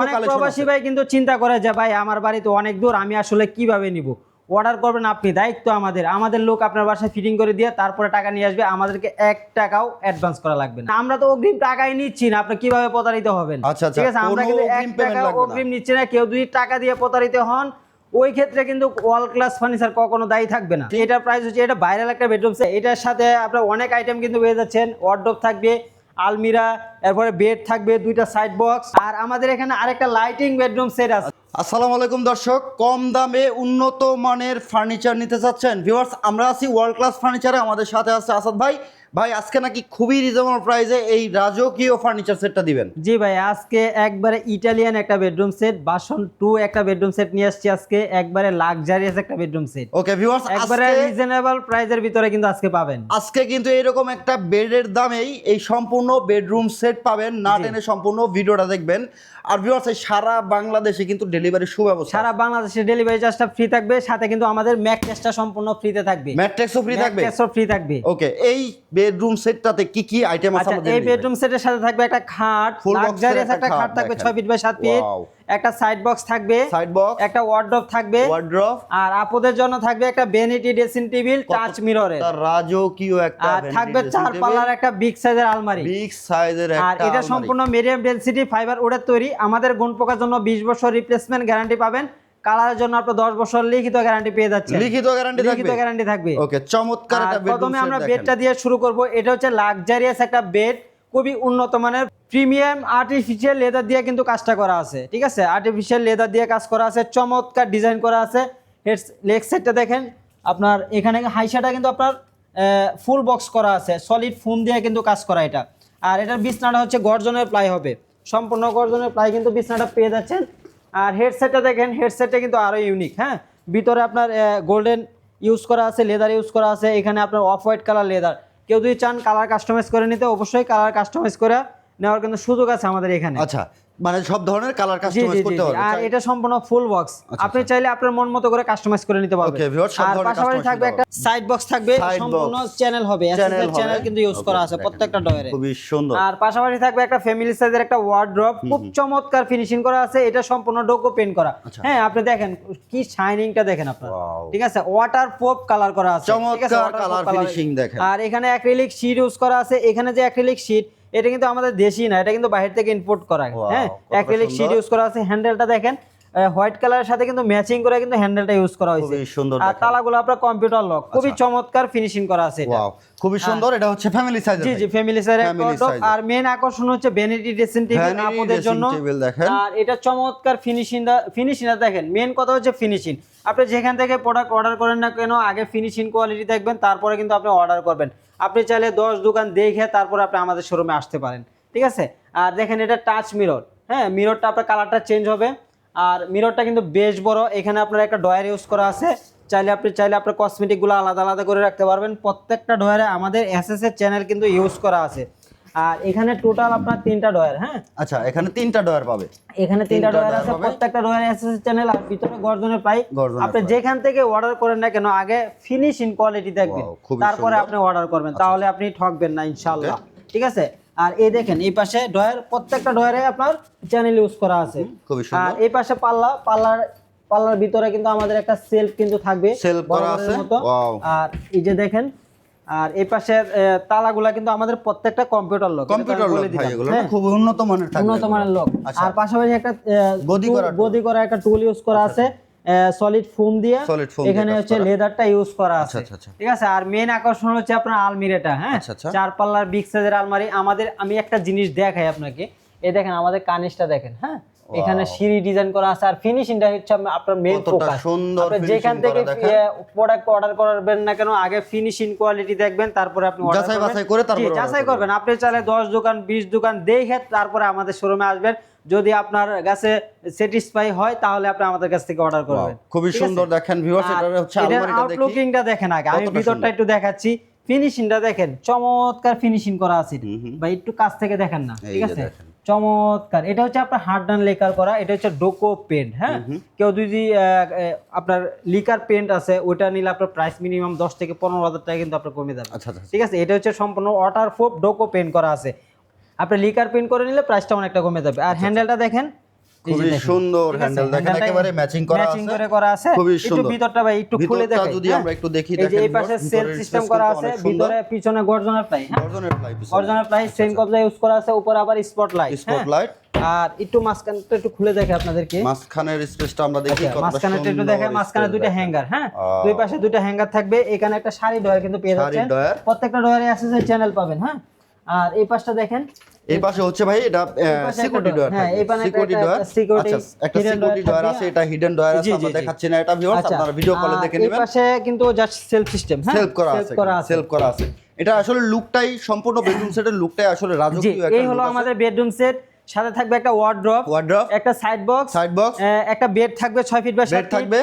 অনেক প্রবাসী ভাই কিন্তু চিন্তা করে যে ভাই আমার বাড়িতে অনেক দূর আমি আসলে কীভাবে নিব? অর্ডার করবেন আপনি দায়িত্ব আমাদের। আমাদের লোক আপনার বাসায় ফিটিং করে দিয়ে তারপরে টাকা নিয়ে আসবে। আমাদেরকে এক টাকাও অ্যাডভান্স করা লাগবে না। আমরা তো অগ্রিম টাকাই নিচ্ছি না আপনি কীভাবে প্রতারিত হবেন? আচ্ছা, আচ্ছা, ঠিক আছে আমরা কিন্তু এক টাকা অগ্রিম নিচ্ছি না। কেউ যদি টাকা দিয়ে প্রতারিত হন ওই ক্ষেত্রে কিন্তু ওয়াল ক্লাস ফার্নিচার কখনো দায়ী থাকবে না। এটার প্রাইস হচ্ছে এটা ভাইরাল একটা বেডরুম এটার সাথে আপনার অনেক আইটেম কিন্তু পেয়ে যাচ্ছেন। ওয়ার্ডরোব থাকবে আলমিরা, এরপরে বেড থাকবে, দুইটা সাইড বক্স আর আমাদের এখানে আরেকটা লাইটিং বেডরুম সেট আছে। আসসালামু আলাইকুম দর্শক, কম দামে উন্নত মানের ফার্নিচার নিতে চাচ্ছেন। ভিউয়ার্স আমরা আছি ওয়ার্ল্ড ক্লাস ফার্নিচারে আমাদের সাথে আছে আসাদ ভাই। ভাই আজকে নাকি খুবই রিজনেবল প্রাইসে এই রাজকীয় ফার্নিচার সেটটা দিবেন। জি ভাই আজকে একবারে ইটালিয়ান একটা বেডরুম সেট বাসন টু একটা বেডরুম সেট নিয়ে আসছি আজকে একবারে লাক্সারিয়াস একটা বেডরুম সেট ওকে ভিউয়ার্স একবারে রিজনেবল প্রাইসের ভিতরে কিন্তু আজকে পাবেন। আজকে কিন্তু এরকম একটা বেডের দামেই এই সম্পূর্ণ বেডরুম সেট পাবেন না টেনে সম্পূর্ণ ভিডিওটা দেখবেন। আর ভিউয়ার্স এই সারা বাংলাদেশে কিন্তু ডেলিভারি সুব্যবস্থা। সারা বাংলাদেশে ডেলিভারি চার্জটা ফ্রি থাকবে সাথে কিন্তু আমাদের ম্যাক টেস্টটা সম্পূর্ণ ফ্রিতে থাকবে। ম্যাট্রিক্সও ফ্রি থাকবে? ফ্রি থাকবে। ওকে এই বেডরুম সেটটাতে কি কি আইটেম আছে আচ্ছা আমাদের এই বেডরুম সেটের সাথে থাকবে একটা খাট লাক্সারিয়াস একটা খাট থাকবে 6 ফিট বাই 7 ফিট একটা সাইড বক্স থাকবে সাইড বক্স একটা ওয়ার্ডরোব থাকবে। ওয়ার্ড্রপ আর আপুদের জন্য থাকবে একটা ভ্যানিটি ড্রেসিং টেবিল টাচ মিররের তার রাজকীয় একটা আর থাকবে চার পাল্লার একটা বিগ সাইজের আলমারি। বিগ সাইজের একটা আর এটা সম্পূর্ণ মিডিয়াম ডেনসিটি ফাইবার উডের তৈরি। আমাদের গুণ পোকার জন্য 20 বছর রিপ্লেসমেন্ট গ্যারান্টি পাবেন। কালারের জন্য আপনি 10 বছর লিখিত গ্যারান্টি পেয়ে যাচ্ছেন। লিখিত গ্যারান্টি লিখিত গ্যারান্টি থাকবে। ওকে চমৎকার একটা বেডরুম প্রথমে আমরা বেডটা দিয়ে শুরু করব। এটা হচ্ছে লাক্সারিয়াস একটা বেড খুবই উন্নত মানের প্রিমিয়াম আর্টিফিশিয়াল লেদার দিয়ে কিন্তু কাজটা করা আছে ঠিক আছে? আর্টিফিশিয়াল লেদার দিয়ে কাজ করা আছে চমৎকার ডিজাইন করা আছে। হেড লেগ সেটটা দেখেন আপনার এখানে হাইসাটা কিন্তু আপনার ফুল বক্স করা আছে সলিড ফোম দিয়ে কিন্তু কাজ করা এটা। আর এটার বিছনাটা হচ্ছে গর্জনের প্লাই হবে। সম্পূর্ণ গর্জনের প্লাই কিন্তু বিছনাটা পেয়ে যাচ্ছেন। আর হেডসেটটা দেখেন হেডসেটটা কিন্তু আরও ইউনিক হ্যাঁ? ভিতরে আপনার গোল্ডেন ইউজ করা আছে লেদার ইউজ করা আছে, এখানে আপনার অফ হোয়াইট কালার লেদার কেউ যদি চান কালার কাস্টমাইজ করে নিতে, অবশ্যই কালার কাস্টমাইজ করে নেওয়ার কিন্তু সুযোগ আছে আমাদের এখানে। আচ্ছা মানে সব ধরনের কালার কাস্টমাইজ করতে জি। পারবে আর এটা সম্পূর্ণ ফুল বক্স আপনি চাইলে আপনার মন মতো করে কাস্টমাইজ করে নিতে পারবেন। Okay, viewers, সব ধরনের customize থাকবে একটা সাইড বক্স থাকবে সম্পূর্ণ চ্যানেল হবে। চ্যানেল চ্যানেল কিন্তু ইউজ করা আছে প্রত্যেকটা ডয়ারে খুবই সুন্দর। আর পাশাপাশি থাকবে একটা ফ্যামিলি সাইজের একটা ওয়ার্ড্রপ খুব চমৎকার ফিনিশিং করা আছে। এটা সম্পূর্ণ ডোকো পেন্ট করা। আচ্ছা। হ্যাঁ আপনি দেখেন কি শাইনিংটা দেখেন আপনার. ঠিক আছে? ওয়াটার প্রুফ কালার করা আছে। চমৎকার কালার ফিনিশিং দেখেন। আর এখানে অ্যাক্রিলিক শীট ইউজ করা আছে। এখানে যে অ্যাক্রিলিক শীট এটা কিন্তু আমাদের দেশি না এটা কিন্তু বাইরে থেকে ইম্পোর্ট করা। হ্যাঁ অ্যাক্রিলিক শিট ইউজ করা আছে হ্যান্ডেলটা দেখেন হোয়াইট কালারের সাথে কিন্তু ম্যাচিং করে কিন্তু হ্যান্ডেলটা ইউজ করা হয়েছে। খুবই সুন্দর আর আচ্ছা। তালাগুলো আপনার কম্পিউটার লক। খুবই চমৎকার ফিনিশিং করা আছে এটা। ওয়াও খুবই সুন্দর এটা হচ্ছে ফ্যামিলি সাইজের জি জি ফ্যামিলি এর। আর মেন আকর্ষণ হচ্ছে ভ্যানিটি ড্রেসিং টেবিল আপনাদের জন্য। আর এটা চমৎকার ফিনিশিংটা ফিনিশিংটা দেখেন মেন কথা হচ্ছে ফিনিশিং আপনি যেখান থেকে প্রোডাক্ট অর্ডার করেন না কেন আগে ফিনিশিং কোয়ালিটি দেখবেন তারপরে কিন্তু আপনি অর্ডার করবেন। আপনি চাইলে দশ দোকান দেখে তারপরে আপনি আমাদের শোরুমে আসতে পারেন। ঠিক আছে? আর দেখেন এটা টাচ মিরর হ্যাঁ মিররটা আপনার কালারটা চেঞ্জ হবে। আর মিররটা কিন্তু বেশ বড়। এখানে আপনার একটা ডয়ার ইউজ করা আছে। চাইলে আপনি চাইলে আপনার কসমেটিকগুলো আলাদা আলাদা করে রাখতে পারবেন। প্রত্যেকটা ডয়ারে আমাদের এসএস এর চ্যানেল কিন্তু ইউজ করা আছে। আর এখানে টোটাল আপনার তিনটা ডয়ার হ্যাঁ? আচ্ছা এখানে তিনটা ডয়ার পাবে। এখানে তিনটা ডয়ার আছে। প্রত্যেকটা ডয়ারে এসএস চ্যানেল আর ভিতরে গর্জনের গর্জনের আপনি যেখান থেকে অর্ডার করেন না কেন আগে ফিনিশিং কোয়ালিটি দেখবেন। তারপরে আপনি অর্ডার করবেন। তাহলে আপনি ঠকবেন না ইনশাআল্লাহ। ঠিক আছে? আর এই দেখেন এই পাশে ডয়ার প্রত্যেকটা ডয়ারে আপনার চ্যানেল ইউজ করা আছে। খুবই আর এই পাশে পাল্লা পাল্লার পাল্লার ভিতরে কিন্তু আমাদের একটা সেলফ কিন্তু থাকবে Shelf করা আছে? আর এই যে দেখেন আর এই পাশে তালাগুলা কিন্তু আমাদের প্রত্যেকটা কম্পিউটার লক কম্পিউটার লোক ভাই এগুলো না? খুব উন্নত মানের থাকবে উন্নত মানের লক আচ্ছা। আর পাশাপাশি একটা গদি করা আচ্ছা, গদি করা একটা টুল ইউজ করা আছে। সলিড ফোম দিয়ে এখানে হচ্ছে লেদারটা ইউজ করা আছে। আচ্ছা, আচ্ছা। ঠিক আছে? আর মেন আকর্ষণ হচ্ছে আপনার আলমিরাটা হ্যাঁ? আচ্ছা, আচ্ছা। চার পাল্লার বিগ সাইজের আলমারি। আমাদের আমি একটা জিনিস দেখাই আপনাকে। এই দেখেন আমাদের কানিসটা দেখেন হ্যাঁ? এখানে সিঁড়ি ডিজাইন করা আছে। আর ফিনিশিংটা হচ্ছে আপ- আপনার মেন কতটা ফোকাস সুন্দর যেখান থেকে প্রোডাক্ট অর্ডার করবেন না কেন আগে ফিনিশিং কোয়ালিটি দেখবেন তারপরে আপনি যাচাই করবেন। বাছাই করে তারপরে যাচাই করবেন। আপনি চাইলে দশ দোকান বিশ দোকান দেখে তারপরে আমাদের শোরুমে আসবেন। যদি আপনার কাছে স্যাটিসফাই হয় তাহলে আপনি আমাদের কাছ থেকে অর্ডার করবেন। খুবই সুন্দর দেখেন ভিউয়ার্স এটা হচ্ছে আলমারিটা দেখি। আউটলুকিংটা দেখেন আগে। আমি ভিতরটা একটু দেখাচ্ছি। ফিনিশিংটা দেখেন চমৎকার ফিনিশিং করা আছে হুম। একটু কাছ থেকে দেখেন না ঠিক আছে? চমৎকার। এটা হচ্ছে আপনার হার্ড ডান লেকার করা এটা হচ্ছে ডোকো পেন্ট হ্যাঁ? কেউ যদি আপনার লিকার পেন্ট আছে ওটা নিলে আপনার প্রাইস মিনিমাম দশ থেকে পনেরো হাজার টাকা কিন্তু আপনার কমে যাবে। আচ্ছা আচ্ছা ঠিক আছে? এটা হচ্ছে সম্পূর্ণ ওয়াটার প্রুফ ডোকো পেন্ট করা আছে। আপনি লিকার প্রিন্ট করে নিলে প্রাইসটা অনেকটা কমে যাবে। আর হ্যান্ডেলটা দেখেন? খুবই দেখেন। সুন্দর হ্যান্ডেল দেখেন একেবারে ম্যাচিং করা আছে। ম্যাচিং করে করা আছে। খুবই সুন্দর। একটু ভিতরটা ভাই একটু খুলে দেখেন যদি হ্যাঁ? আমরা একটু দেখি এই যে দেখেন এই পাশে সেল সিস্টেম করা আছে। ভিতরে পিছনে গর্জনের প্লাই হ্যাঁ? গর্জনের প্লাই পিছনে। গর্জনের প্লাই সেম কবজা ইউজ করা আছে উপরে আবার স্পটলাইট স্পটলাইট আর একটু মাঝখানটা একটু খুলে দেখে আপনাদেরকে। মাঝখানের স্পেসটা আমরা দেখি আচ্ছা, কতটা মাঝখানে একটু দেখে মাঝখানে দুইটা হ্যাঙ্গার হ্যাঁ? দুই পাশে দুইটা হ্যাঙ্গার থাকবে এখানে একটা শাড়ি ডয়ার কিন্তু পেয়ে যাচ্ছেন। প্রত্যেকটা ডয়ারে অ্যাসেসরি চ্যানেল পাবেন হ্যাঁ? আর এই পাশটা দেখেন। এই পাশে হচ্ছে ভাই এটা সিকিউরিটি ডয়ার হ্যাঁ, এই পাশে সিকিউরিটি ডয়ার আচ্ছা একটা সিকিউরিটি ডয়ার আছে এটা হিডেন ডয়ার আছে আমরা দেখাচ্ছি না এটা ভিউয়ার্স আচ্ছা, আপনারা ভিডিও কলে দেখে এই পাশে কিন্তু জাস্ট সেলফ সিস্টেম হ্যাঁ? সেলফ করা আছে সেলফ করা আছে। এটা আসলে লুকটাই সম্পূর্ণ বেডরুম সেটের লুকটাই আসলে রাজকীয় একটা এই হলো আমাদের বেডরুম সেট সাথে থাকবে একটা ওয়ার্ড্রপ ওয়ার্ড্রপ একটা সাইড বক্স সাইড বক্স একটা বেড থাকবে 6 ফিট বাই 7 বেড থাকবে।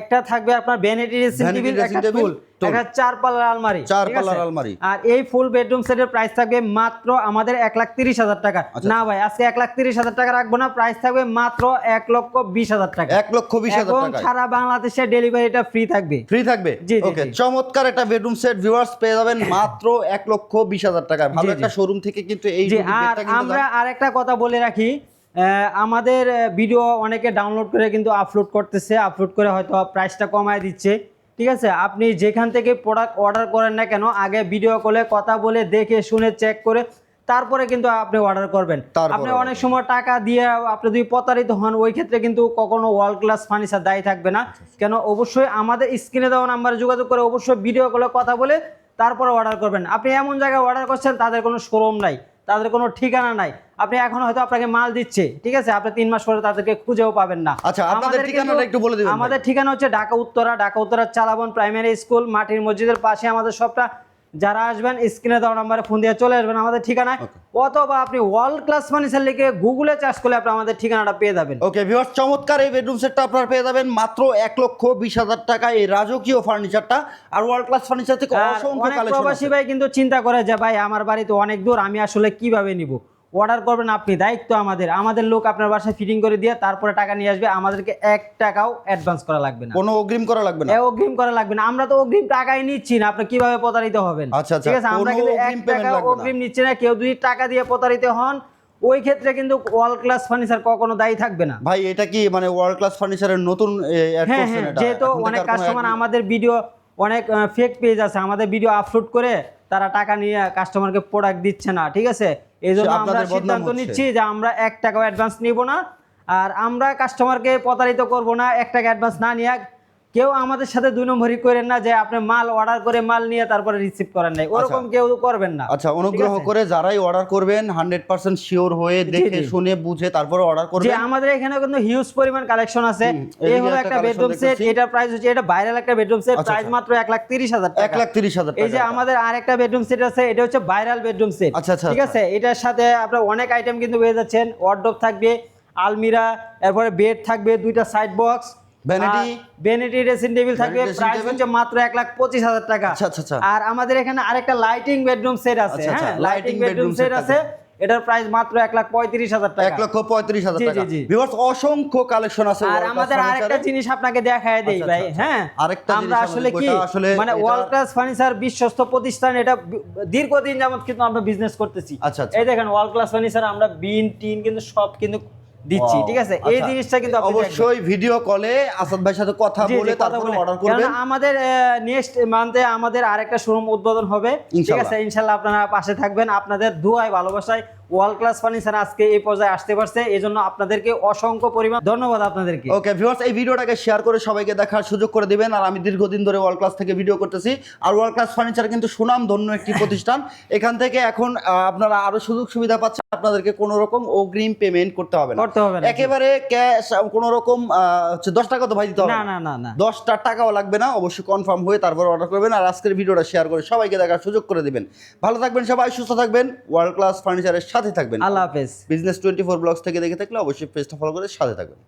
একটা থাকবে আপনার ভ্যানিটি ড্রেসিং টেবিল একটা টুল একটা চার পাল্লার আলমারি চার পাল্লার আলমারি। আর এই ফুল বেডরুম সেটের প্রাইস থাকবে মাত্র আমাদের এক লাখ তিরিশ হাজার টাকা। আচ্ছা। না ভাই আজকে এক লাখ তিরিশ হাজার টাকা রাখব না প্রাইস থাকবে মাত্র এক লক্ষ বিশ হাজার টাকা। এক লক্ষ বিশ হাজার টাকা সারা বাংলাদেশে ডেলিভারিটা ফ্রি থাকবে। ফ্রি থাকবে? জি, ওকে চমৎকার একটা বেডরুম সেট ভিউয়ার্স পেয়ে যাবেন মাত্র এক লক্ষ বিশ হাজার টাকায়। ভালো। একটা শোরুম থেকে কিন্তু এই আর আমরা আরেকটা কথা বলে রাখি আমাদের ভিডিও অনেকে ডাউনলোড করে কিন্তু আপলোড করতেছে আপলোড করে হয়তো প্রাইসটা কমায় দিচ্ছে। ঠিক আছে? আপনি যেখান থেকে প্রোডাক্ট অর্ডার করেন না কেন আগে ভিডিও কলে কথা বলে দেখে শুনে চেক করে তারপরে কিন্তু আপনি অর্ডার করবেন। আপনি অনেক সময় টাকা দিয়ে আপনি যদি প্রতারিত হন ওই ক্ষেত্রে কিন্তু কখনো ওয়ার্ল্ড ক্লাস ফার্নিচার দায়ী থাকবে না। কেন? অবশ্যই আমাদের স্ক্রিনে দেওয়া নাম্বারে যোগাযোগ করে অবশ্যই ভিডিও কলে কথা বলে তারপরে অর্ডার করবেন। আপনি এমন জায়গায় অর্ডার করছেন তাদের কোনো শোরুম নাই। তাদের কোনো ঠিকানা নাই। আপনি এখন হয়তো আপনাকে মাল দিচ্ছে ঠিক আছে? আপনি তিন মাস পরে তাদেরকে খুঁজেও পাবেন না। আচ্ছা, আমাদের ঠিকানাটা একটু বলে দিবেন আমাদের ঠিকানা হচ্ছে ঢাকা উত্তরা। ঢাকা উত্তরা চালাবন প্রাইমারি স্কুল মাটির মসজিদের পাশে আমাদের সবটা যারা আসবেন স্ক্রিনে দেওয়া নাম্বারে ফোন দিয়ে চলে আসবেন আমাদের ঠিকানায়। অথবা আপনি ওয়ার্ল্ড ক্লাস ফার্নিচার লিখে গুগলে চার্জ করলে আপনি আমাদের ঠিকানাটা পেয়ে যাবেন। ওকে ভিউয়ার্স চমৎকার এই বেডরুম সেটটা আপনারা পেয়ে যাবেন। মাত্র এক লক্ষ বিশ হাজার টাকা এই রাজকীয় ফার্নিচারটা আর ওয়ার্ল্ড ক্লাস ফার্নিচার থেকে অসংখ্য কালেকশন প্রবাসী ভাই কিন্তু চিন্তা করে যে ভাই আমার বাড়িতে অনেক দূর আমি আসলে কীভাবে নিব? অর্ডার করবেন আপনি দায়িত্ব আমাদের। আমাদের লোক আপনার বাসায় ফিটিং করে দিয়ে তারপরে টাকা নিয়ে আসবে আমাদেরকে এক টাকাও অ্যাডভান্স করা লাগবে না। কোনো অগ্রিম করা লাগবে না? অগ্রিম করা লাগবে না। আমরা তো অগ্রিম টাকাই নিচ্ছি না আপনি কীভাবে প্রতারিত হবেন? আচ্ছা, আচ্ছা, ঠিক আছে আমরা কিন্তু এক টাকা অগ্রিম নিচ্ছি না কেউ যদি টাকা দিয়ে প্রতারিত হন ওই ক্ষেত্রে কিন্তু ওয়ার্ল্ড ক্লাস ফার্নিচার কখনো দায়ী থাকবে না। ভাই এটা কি মানে ওয়ার্ল্ড ক্লাস ফার্নিচারের নতুন হ্যাঁ হ্যাঁ যেহেতু অনেক কাস্টমার আমাদের ভিডিও অনেক ফেক পেজ আছে আমাদের ভিডিও আপলোড করে তারা টাকা নিয়ে কাস্টমারকে প্রোডাক্ট দিচ্ছে না ঠিক আছে? এই জন্য আমরা সিদ্ধান্ত নিচ্ছি যে আমরা এক টাকাও অ্যাডভান্স নিব না। আর আমরা কাস্টমারকে প্রতারিত করব না এক টাকা অ্যাডভান্স না নিয়ে কেউ আমাদের সাথে দুই নম্বরই করেন না যে আপনি মাল অর্ডার করে মাল নিয়ে তারপরে রিসিভ করেন নাই। ওরকম কেউ করবেন না। আচ্ছা অনুগ্রহ করে যারাই অর্ডার করবেন হান্ড্রেড পার্সেন্ট শিওর হয়ে দেখে শুনে বুঝে তারপরে অর্ডার করবেন। আমাদের এখানে কিন্তু হিউজ পরিমাণ কালেকশন আছে। এই হলো একটা একটা বেডরুম সেট। এটার প্রাইস হচ্ছে এটা ভাইরাল একটা বেডরুম সেট আচ্ছা, প্রাইস আচ্ছা। মাত্র এক লাখ তিরিশ হাজার এক লাখ তিরিশ হাজার এই যে আমাদের আরেকটা বেডরুম সেট আছে এটা হচ্ছে ভাইরাল বেডরুম সেট আচ্ছা, আচ্ছা, ঠিক আছে? এটার সাথে আপনার অনেক আইটেম কিন্তু পেয়ে যাচ্ছেন। ওয়ার্ডরোব থাকবে আলমিরা এরপরে বেড থাকবে দুইটা side box Vanity? Vanity dressing table থাকবে প্রাইস হচ্ছে মাত্র লাখ পঁচিশ হাজার টাকা। আচ্ছা, আচ্ছা, আচ্ছা। আর আমাদের এখানে আরেকটা লাইটিং বেডরুম সেট আছে হ্যাঁ? লাইটিং বেডরুম সেট আছে এটার প্রাইস মাত্র এক লাখ পঁয়ত্রিশ হাজার টাকা। এক লক্ষ পঁয়ত্রিশ হাজার টাকা। ভিউয়ার্স অসংখ্য কালেকশন আছে আর আমাদের আরেকটা জিনিস আপনাকে দেখায় দেই আচ্ছা, ভাই আচ্ছা, হ্যাঁ? আরেকটা আমরা আসলে কি? আসলে মানে ওয়ার্ল্ড ক্লাস ফার্নিচার বিশ্বস্ত প্রতিষ্ঠান এটা দীর্ঘদিন যাবত কিন্তু আমরা বিজনেস করতেছি। আচ্ছা। এই দেখেন ওয়ার্ল্ড ক্লাস ফার্নিচার আমরা বিন টিন কিন্তু সব কিন্তু দিচ্ছি ঠিক আছে? এই আচ্ছা। জিনিসটা কিন্তু অবশ্যই ভিডিও কলে আসাদ ভাইয়ের সাথে কথা বলে তারপরে অর্ডার করবেন। আমাদের নেক্সট মান্থে আমাদের আরেকটা শোরুম উদ্বোধন হবে। ঠিক আছে? ইনশাল্লাহ আপনারা পাশে থাকবেন। আপনাদের দুয়ায় ভালোবাসায় ওয়ার্ল্ড ক্লাস ফার্নিচার আজকে এই পর্যায়ে আসতে পারছে। এই জন্য আপনাদেরকে অসংখ্য পরিমাণ ধন্যবাদ আপনাদেরকে। ওকে ভিউয়ার্স এই ভিডিওটাকে শেয়ার করে সবাইকে দেখার সুযোগ করে দিবেন। আর আমি দীর্ঘদিন ধরে ওয়ার্ল্ড ক্লাস থেকে ভিডিও করতেছি। আর ওয়ার্ল্ড ক্লাস ফার্নিচার কিন্তু সুনাম ধন্য একটি প্রতিষ্ঠান। এখান থেকে এখন আপনারা আরও সুযোগ সুবিধা পাচ্ছেন। আপনাদেরকে কোনো রকম অগ্রিম পেমেন্ট করতে হবে না। করতে হবে না। একেবারে ক্যাশ কোনো রকম আহ, হচ্ছে দশ টাকা তো ভাই দিতে হবে না না। না না দশটা টাকাও লাগবে না। অবশ্যই কনফার্ম হয়ে তারপর অর্ডার করবেন। আর আজকের ভিডিওটা শেয়ার করে সবাইকে দেখার সুযোগ করে দিবেন। ভালো থাকবেন সবাই সুস্থ থাকবেন। ওয়ার্ল্ড ক্লাস ফার্নিচারের সাথে থাকবেন। আল্লাহ হাফেজ। বিজনেস টোয়েন্টি ফোর ব্লগস থেকে দেখে থাকলে অবশ্যই পেজটা ফলো করে সাথে থাকবেন।